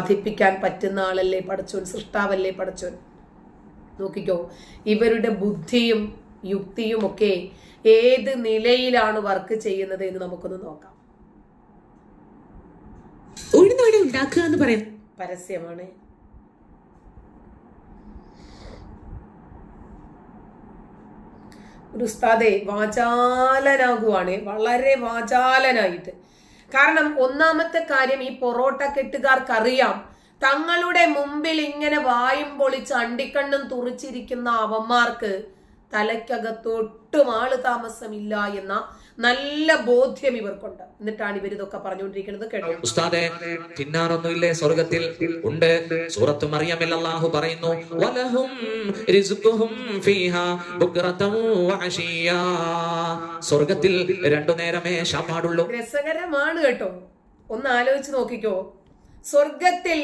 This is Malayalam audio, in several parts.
സാധിപ്പിക്കാൻ പറ്റുന്ന ആളല്ലേ പടച്ചോൻ സൃഷ്ടാവല്ലേ പടച്ചോൻ? നോക്കിക്കോ ഇവരുടെ ബുദ്ധിയും യുക്തിയും ഒക്കെ ഏത് നിലയിലാണ് വർക്ക് ചെയ്യുന്നത് എന്ന് നമുക്കൊന്ന് നോക്കാം. ഉണ്ടാക്കുക എന്ന് പരസ്യമാണ്. ഒരു ഉസ്താദെ വാചാലനാകുവാണ്. വളരെ വാചാലനായിട്ട്. കാരണം ഒന്നാമത്തെ കാര്യം ഈ പൊറോട്ട കെട്ടുകാർക്കറിയാം. തങ്ങളുടെ മുമ്പിൽ ഇങ്ങനെ വായും പൊളിച്ച് അണ്ടിക്കണ്ണും തുറിച്ചിരിക്കുന്ന അവന്മാർക്ക് തലയ്ക്കകത്തൊട്ടും ആൾ താമസമില്ല എന്ന നല്ല ബോധ്യം ഇവർക്കുണ്ട്. എന്നിട്ടാണ് ഇവർ ഇതൊക്കെ പറഞ്ഞുകൊണ്ടിരിക്കുന്നത് കേട്ടോ. ഉസ്താദെ തിന്നാനൊന്നുമില്ലേ സ്വർഗത്തിൽ ഉണ്ട്. സൂറത്ത് മറിയമിൽ അല്ലാഹു പറയുന്നു വലഹും റിസ്ഖുഹും ഫീഹാ ബുക്റതൻ വഅശിയാ. സ്വർഗത്തിൽ രണ്ടു നേരമേ ശാപാടുള്ളൂ രസകരമാണ് കേട്ടോ. ഒന്ന് ആലോചിച്ച് നോക്കിക്കോ. സ്വർഗത്തിൽ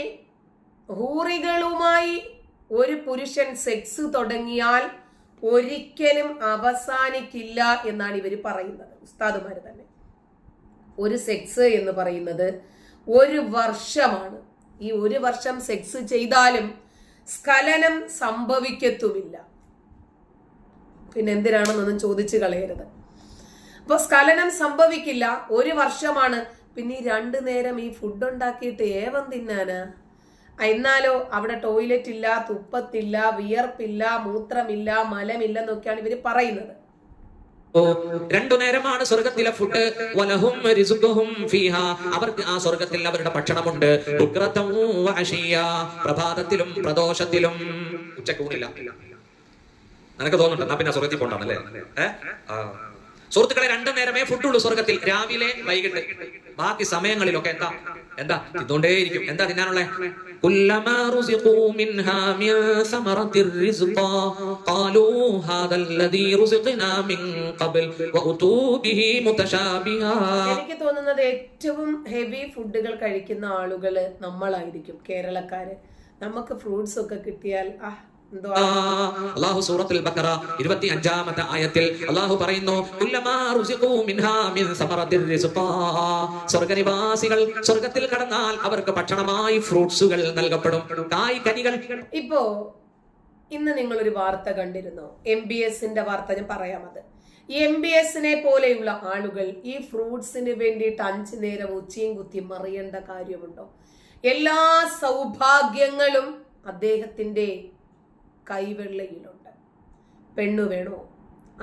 ഹൂറികളുമായി ഒരു പുരുഷൻ സെക്സ് തുടങ്ങിയാൽ ഒരിക്കലും അവസാനിക്കില്ല എന്നാണ് ഇവർ പറയുന്നത്. ഉസ്താദുമാര് തന്നെ. ഒരു സെക്സ് എന്ന് പറയുന്നത് ഒരു വർഷമാണ്. ഈ ഒരു വർഷം സെക്സ് ചെയ്താലും സ്ഖലനം സംഭവിക്കത്തുമില്ല. പിന്നെ എന്തിനാണെന്നൊന്നും ചോദിച്ചു കളയരുത്. അപ്പൊ സ്ഖലനം സംഭവിക്കില്ല ഒരു വർഷമാണ്. പിന്നെ ഈ രണ്ടു നേരം ഈ ഫുഡ് ഉണ്ടാക്കിയിട്ട് ഏവം തിന്നാനാ? എന്നാലോ അവിടെ ടോയ്ലറ്റ് ഇല്ല തുപ്പത്തില്ല വിയർപ്പില്ല മൂത്രമില്ല മലമില്ല എന്നൊക്കെയാണ് ഇവർ പറയുന്നത്. രണ്ടു നേരമാണ് സ്വർഗത്തിലെ ഫുഡ് അവർക്ക് ആ സ്വർഗത്തിൽ അവരുടെ ഭക്ഷണമുണ്ട്. പ്രഭാതത്തിലും പ്രദോഷത്തിലും. ഉച്ചക്കൂണില്ല നിനക്ക് തോന്നുന്നുണ്ട് എന്നാ പിന്നെ സ്വർഗത്തിൽ പോണ്ടാണല്ലേ ഏ? സുഹൃത്തുക്കളെ രണ്ടു നേരമേ ഫുഡുള്ളൂ സ്വർഗത്തിൽ രാവിലെ വൈകിട്ട്. ബാക്കി സമയങ്ങളിലൊക്കെ എന്താ? എന്താ? തിന്നുകൊണ്ടേയിരിക്കും എന്താ തിന്നാനുള്ളേ? എനിക്ക് തോന്നുന്നത് ഏറ്റവും ഹെവി ഫുഡുകൾ കഴിക്കുന്ന ആളുകൾ നമ്മളായിരിക്കും കേരളക്കാര്. നമുക്ക് ഫ്രൂട്ട്സ് ഒക്കെ കിട്ടിയാൽ ആ അള്ളാഹു സൂറത്തുൽ ബക്കറ ഇരുപത്തി അഞ്ചാമത്തെ ആയത്തിൽ അള്ളാഹു പറയുന്നു. സ്വർഗനിവാസികൾ സ്വർഗത്തിൽ കടന്നാൽ അവർക്ക് ഭക്ഷണമായി ഫ്രൂട്ട്സുകൾ നൽകപ്പെടും. കായ് കനികൾ. ഇപ്പോ ഇന്ന് നിങ്ങൾ ഒരു വാർത്ത കണ്ടിരുന്നു? എം ബി എസിന്റെ വാർത്ത ഞാൻ പറയാം അത്. ഈ എം ബി എസിനെ പോലെയുള്ള ആളുകൾ ഈ ഫ്രൂട്ട്സിന് വേണ്ടിയിട്ട് അഞ്ചു നേരം ഉച്ചയും കുത്തി മറിയേണ്ട കാര്യമുണ്ടോ? എല്ലാ സൗഭാഗ്യങ്ങളും അദ്ദേഹത്തിന്റെ കൈവെള്ളയിലുണ്ട്. പെണ്ണു വേണോ?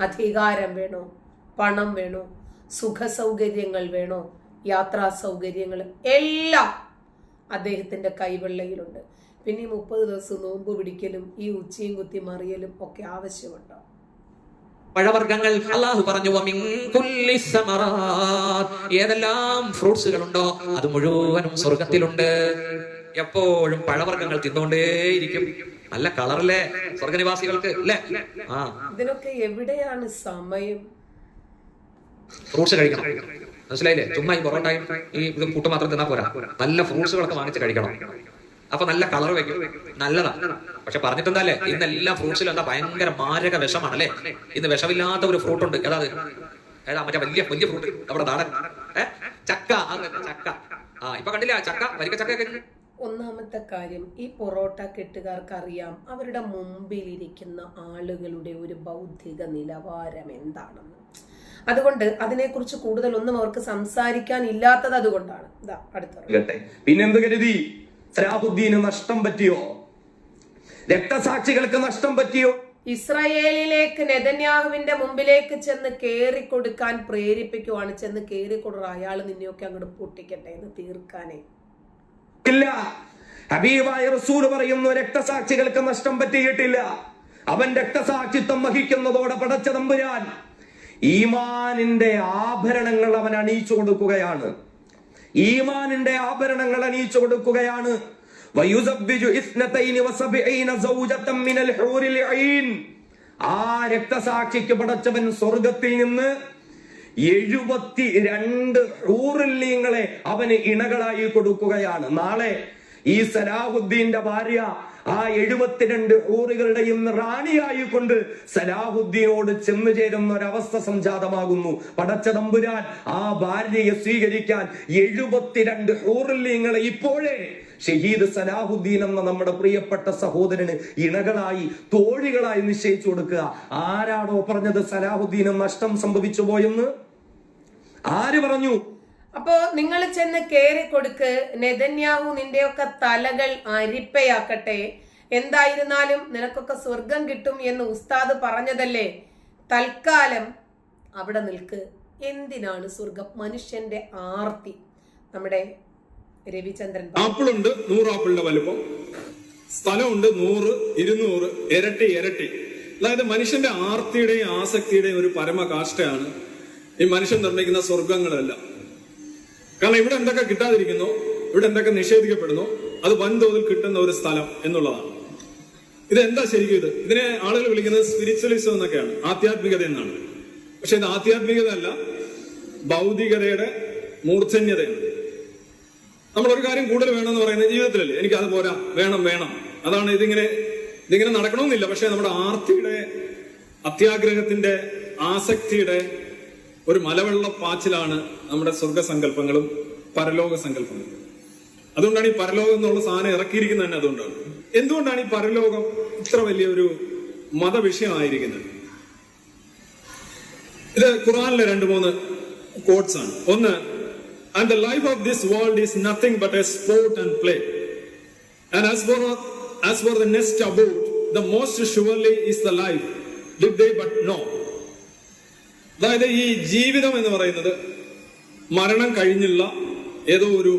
അധികാരം വേണോ? പണം വേണോ? സുഖസൗകര്യങ്ങൾ വേണോ? യാത്രാ സൗകര്യങ്ങൾ എല്ലാം അദ്ദേഹത്തിന്റെ കൈവെള്ളയിലുണ്ട്. പിന്നെ ഈ മുപ്പത് ദിവസം നോമ്പ് പിടിക്കലും ഈ ഉച്ചയും കുത്തി മറിയലും ഒക്കെ ആവശ്യമുണ്ടോ? പഴവർഗങ്ങൾ അള്ളാഹു പറഞ്ഞു. ഏതെല്ലാം ഫ്രൂട്ട്സുകൾ ഉണ്ടോ അത് മുഴുവനും സ്വർഗത്തിലുണ്ട് എപ്പോഴും പഴവർഗങ്ങൾ തിന്നുകൊണ്ടേയിരിക്കും. നല്ല കളറല്ലേ? സ്വർഗനിവാസികൾക്ക് അല്ലേ? ആ. ഇതിനൊക്കെ എവിടെയാണ് സമയം? ഫ്രൂട്ട്സ് കഴിക്കണം. മനസ്സിലായില്ലേ? ചുമ്മാ ഈ പൊറോട്ടയും ഈ ഇത് കൂട്ട് മാത്രം തിന്നാ പോരാ. നല്ല ഫ്രൂട്ട്സുകളൊക്കെ വാങ്ങിച്ച് കഴിക്കണം. അപ്പൊ നല്ല കളർ വെക്കും. നല്ലതാ. പക്ഷെ പറഞ്ഞിട്ടെന്താല്ലേ? ഇന്ന് എല്ലാ ഫ്രൂട്ട്സിലും എന്താ ഭയങ്കര മാരക വിഷമാണല്ലേ? ഇന്ന് വിഷമില്ലാത്ത ഒരു ഫ്രൂട്ട് ഉണ്ട് ഏതാ? ഏതാ മറ്റേ വലിയ വലിയ ഫ്രൂട്ട്. നമ്മുടെ നാടൻ. ഏഹ് ചക്ക. ചക്ക. ആ ഇപ്പൊ കണ്ടില്ല ചക്ക? വരിക്ക ചക്ക ഒന്നാമത്തെ കാര്യം ഈ പൊറോട്ട കെട്ടുകാർക്ക് അറിയാം അവരുടെ മുമ്പിലിരിക്കുന്ന ആളുകളുടെ ഒരു ബൗദ്ധിക നിലവാരം എന്താണെന്ന്. അതുകൊണ്ട് അതിനെക്കുറിച്ച് കൂടുതലൊന്നും അവർക്ക് സംസാരിക്കാൻ ഇല്ലാത്തത് അതുകൊണ്ടാണ്. ഇതാ അടുത്ത പിന്നെന്ത് കരുതി? സലാഹുദ്ദീന് നഷ്ടം പറ്റിയോ? രക്തസാക്ഷികൾക്ക് നഷ്ടം പറ്റിയോ? ഇസ്രായേലിലേക്ക് നെതന്യാഹുവിന്റെ മുമ്പിലേക്ക് ചെന്ന് കേറി കൊടുക്കാൻ പ്രേരിപ്പിക്കുവാണ്. ചെന്ന് കേറി കൊടുറ അയാൾ നിന്നെയൊക്കെ അങ്ങോട്ട് പൊട്ടിക്കട്ടെ എന്ന് തീർക്കാനേ. ഇല്ല. ഹബീബായ റസൂൽ പറയുന്നു രക്തസാക്ഷികൾക്ക് നഷ്ടം പറ്റിയിട്ടില്ല. അവൻ രക്തസാക്ഷിത്വം വഹിക്കുന്നതോടെ പടച്ച തമ്പുരാൻ ഈമാനിന്റെ ആഭരണങ്ങൾ അവൻ അണിയിച്ചു കൊടുക്കുകയാണ്. ഈമാനിന്റെ ആഭരണങ്ങൾ അണിയിച്ചു കൊടുക്കുകയാണ്. ആ രക്തസാക്ഷിക്ക് പടച്ചവൻ സ്വർഗത്തിൽ നിന്ന് എഴുപത്തി രണ്ട് ഹൂറില്യങ്ങളെ അവന് ഇണകളായി കൊടുക്കുകയാണ്. നാളെ ഈ സലാഹുദ്ദീന്റെ ഭാര്യ ആ എഴുപത്തിരണ്ട് ഊറുകളുടെയും റാണിയായി കൊണ്ട് സലാഹുദ്ദീനോട് ചെന്നു ചേരുന്ന ഒരവസ്ഥ സംജാതമാകുന്നു. പടച്ച തമ്പുരാൻ ആ ഭാര്യയെ സ്വീകരിക്കാൻ എഴുപത്തിരണ്ട് ഹൂറില്യങ്ങളെ ഇപ്പോഴേ ഷഹീദ് സലാഹുദ്ദീൻ എന്ന നമ്മുടെ പ്രിയപ്പെട്ട സഹോദരന് ഇണകളായി തോഴികളായി നിശ്ചയിച്ചു കൊടുക്കുക. ആരാണോ പറഞ്ഞത് സലാഹുദ്ദീൻ നഷ്ടം സംഭവിച്ചു പോയെന്ന്? ആര് പറഞ്ഞു? അപ്പോ നിങ്ങൾ ചെന്ന് കേറി കൊടുക്ക് നെതന്യാഹു നിന്റെയൊക്കെ തലകൾ അരിപ്പയാക്കട്ടെ. എന്തായിരുന്നാലും നിനക്കൊക്കെ സ്വർഗം കിട്ടും എന്ന് ഉസ്താദ് പറഞ്ഞതല്ലേ? തൽക്കാലം അവിടെ നിൽക്ക്. എന്തിനാണ് സ്വർഗം? മനുഷ്യന്റെ ആർത്തി. നമ്മുടെ രവിചന്ദ്രൻ. ആപ്പിളുണ്ട് നൂറ് ആപ്പിളിന്റെ വലുപ്പം. സ്ഥലമുണ്ട് നൂറ് ഇരുന്നൂറ് ഇരട്ടി ഇരട്ടി. അതായത് മനുഷ്യന്റെ ആർത്തിയുടെയും ആസക്തിയുടെയും ഒരു പരമകാഷ്ഠയാണ് ഈ മനുഷ്യൻ നിർമ്മിക്കുന്ന സ്വർഗങ്ങളെല്ലാം കാരണം ഇവിടെ എന്തൊക്കെ കിട്ടാതിരിക്കുന്നു ഇവിടെ എന്തൊക്കെ നിഷേധിക്കപ്പെടുന്നു അത് വൻതോതിൽ കിട്ടുന്ന ഒരു സ്ഥലം എന്നുള്ളതാണ്. ഇത് എന്താ ശരിക്കും ഇത്? ഇതിനെ ആളുകൾ വിളിക്കുന്നത് സ്പിരിച്വലിസം എന്നൊക്കെയാണ് ആധ്യാത്മികത എന്നാണ്. പക്ഷെ ഇത് ആധ്യാത്മികത അല്ല ഭൗതികതയുടെ മൂർധന്യതയാണ്. നമ്മൾ ഒരു കാര്യം കൂടുതൽ എന്ന് പറയുന്നത് ജീവിതത്തിലല്ലേ? എനിക്ക് അത് പോരാ. വേണം വേണം. അതാണ് ഇതിങ്ങനെ ഇതിങ്ങനെ നടക്കണമെന്നില്ല. പക്ഷെ നമ്മുടെ ആർത്തിയുടെ അത്യാഗ്രഹത്തിന്റെ ആസക്തിയുടെ ഒരു മലവെള്ള പാച്ചിലാണ് നമ്മുടെ സ്വർഗസങ്കല്പങ്ങളും പരലോക സങ്കല്പങ്ങളും അതുകൊണ്ടാണ് ഈ പരലോകം എന്നുള്ള സാധനം ഇറക്കിയിരിക്കുന്നത് തന്നെ അതുകൊണ്ടാണ്. എന്തുകൊണ്ടാണ് ഈ പരലോകം ഇത്ര വലിയൊരു മതവിഷയമായിരിക്കുന്നത്? ഇത് ഖുറാനിലെ രണ്ട് മൂന്ന് കോട്ട്സ് ആണ്. ഒന്ന് and the life of this world is nothing but a sport and play. And as for, as for the next abode, the most surely is the life, did they but know. അതായത് ഈ ജീവിതം എന്ന് പറയുന്നത് മരണം കഴിഞ്ഞുള്ള ഏതോ ഒരു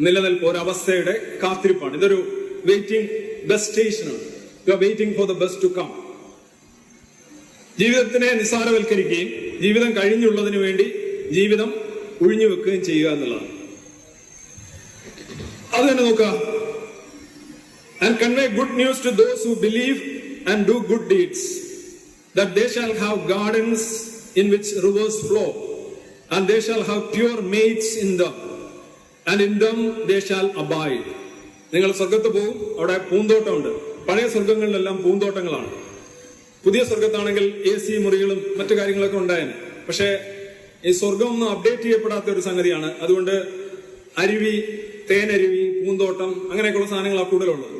നിലനിൽപ്പ് ഒരു അവസ്ഥയുടെ കാത്തിരിപ്പാണ് ഇതൊരു വെയിറ്റിംഗ് ബസ് സ്റ്റേഷനാണ് you are waiting for the bus to come ജീവിതത്തിനെ നിസ്സാരവൽക്കരിക്കുകയും ജീവിതം കഴിഞ്ഞുള്ളതിനു വേണ്ടി ജീവിതം ഒഴിഞ്ഞു വെക്കുകയും ചെയ്യുക എന്നുള്ളതാണ്. അത് തന്നെ നോക്കുക. And convey good news to those who believe and do good deeds that they shall have gardens in which rivers flow and they shall have pure mates in them and in them they shall abide നിങ്ങൾ സ്വർഗത്ത് പോകും അവിടെ പൂന്തോട്ടമുണ്ട്. പഴയ സ്വർഗങ്ങളിലെല്ലാം പൂന്തോട്ടങ്ങളാണ്. പുതിയ സ്വർഗത്താണെങ്കിൽ എ സി മുറികളും മറ്റു കാര്യങ്ങളൊക്കെ ഉണ്ടായിരുന്നു പക്ഷേ ഈ സ്വർഗം ഒന്നും അപ്ഡേറ്റ് ചെയ്യപ്പെടാത്ത ഒരു സംഗതിയാണ്. അതുകൊണ്ട് അരുവി തേനരുവി പൂന്തോട്ടം അങ്ങനെയൊക്കെയുള്ള ആ കൂടുതലുള്ളത്.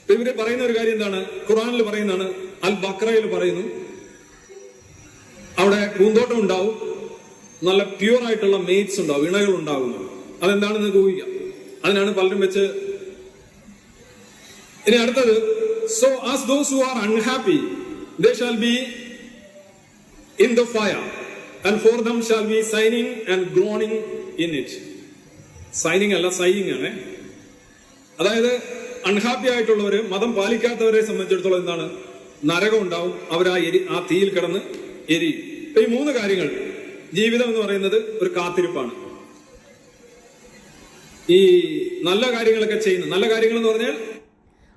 ഇപ്പൊ ഇവർ പറയുന്ന ഒരു കാര്യം എന്താണ്? ഖുറാനിൽ പറയുന്നതാണ് അൽ ബക്രയിൽ പറയുന്നു അവിടെ പൂന്തോട്ടം ഉണ്ടാവും നല്ല പ്യൂർ ആയിട്ടുള്ള മെയ്റ്റ്സ് ഉണ്ടാവും ഇണകൾ ഉണ്ടാകുന്നു അതെന്താണെന്ന് ഊഹിക്കാം. അതിനാണ് പലരും വെച്ച് ഇനി അടുത്തത് so as those who are unhappy they shall be in the fire and for them shall be sighing and groaning in it sighing അല്ല സൈനിങ് ആണ്. അതായത് അൺഹാപ്പി ആയിട്ടുള്ളവര് മതം പാലിക്കാത്തവരെ സംബന്ധിച്ചിടത്തോളം എന്താണ്? നരകം ഉണ്ടാവും. അവർ ആ എരി ആ തീയിൽ കിടന്ന് എരിയും. ഇപ്പൊ ഈ മൂന്ന് കാര്യങ്ങൾ ജീവിതം എന്ന് പറയുന്നത് ഒരു കാത്തിരിപ്പാണ്. ഈ നല്ല കാര്യങ്ങളൊക്കെ ചെയ്യുന്നു നല്ല കാര്യങ്ങൾ എന്ന് പറഞ്ഞാൽ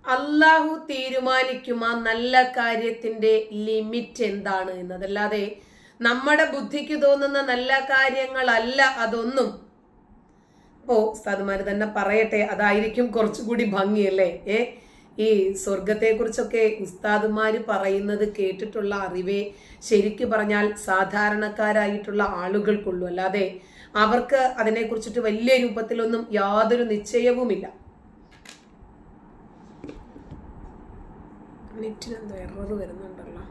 അള്ളാഹു തീരുമാനിക്കും ആ നല്ല കാര്യത്തിന്റെ ലിമിറ്റ് എന്താണ് എന്നതല്ലാതെ നമ്മുടെ ബുദ്ധിക്ക് തോന്നുന്ന നല്ല കാര്യങ്ങളല്ല അതൊന്നും. അപ്പോ സാധുമാര് തന്നെ പറയട്ടെ അതായിരിക്കും കുറച്ചുകൂടി ഭംഗിയല്ലേ ഏ ഈ സ്വർഗത്തെ കുറിച്ചൊക്കെ ഉസ്താദുമാര് പറയുന്നത് കേട്ടിട്ടുള്ള അറിവേ ശരിക്കു പറഞ്ഞാൽ സാധാരണക്കാരായിട്ടുള്ള ആളുകൾക്കുള്ളൂ. അല്ലാതെ അവർക്ക് അതിനെക്കുറിച്ചിട്ട് വലിയ രൂപത്തിലൊന്നും യാതൊരു നിശ്ചയവുമില്ല. നെറ്റിനെന്തോ എറർ വരുന്നുണ്ടല്ലോ.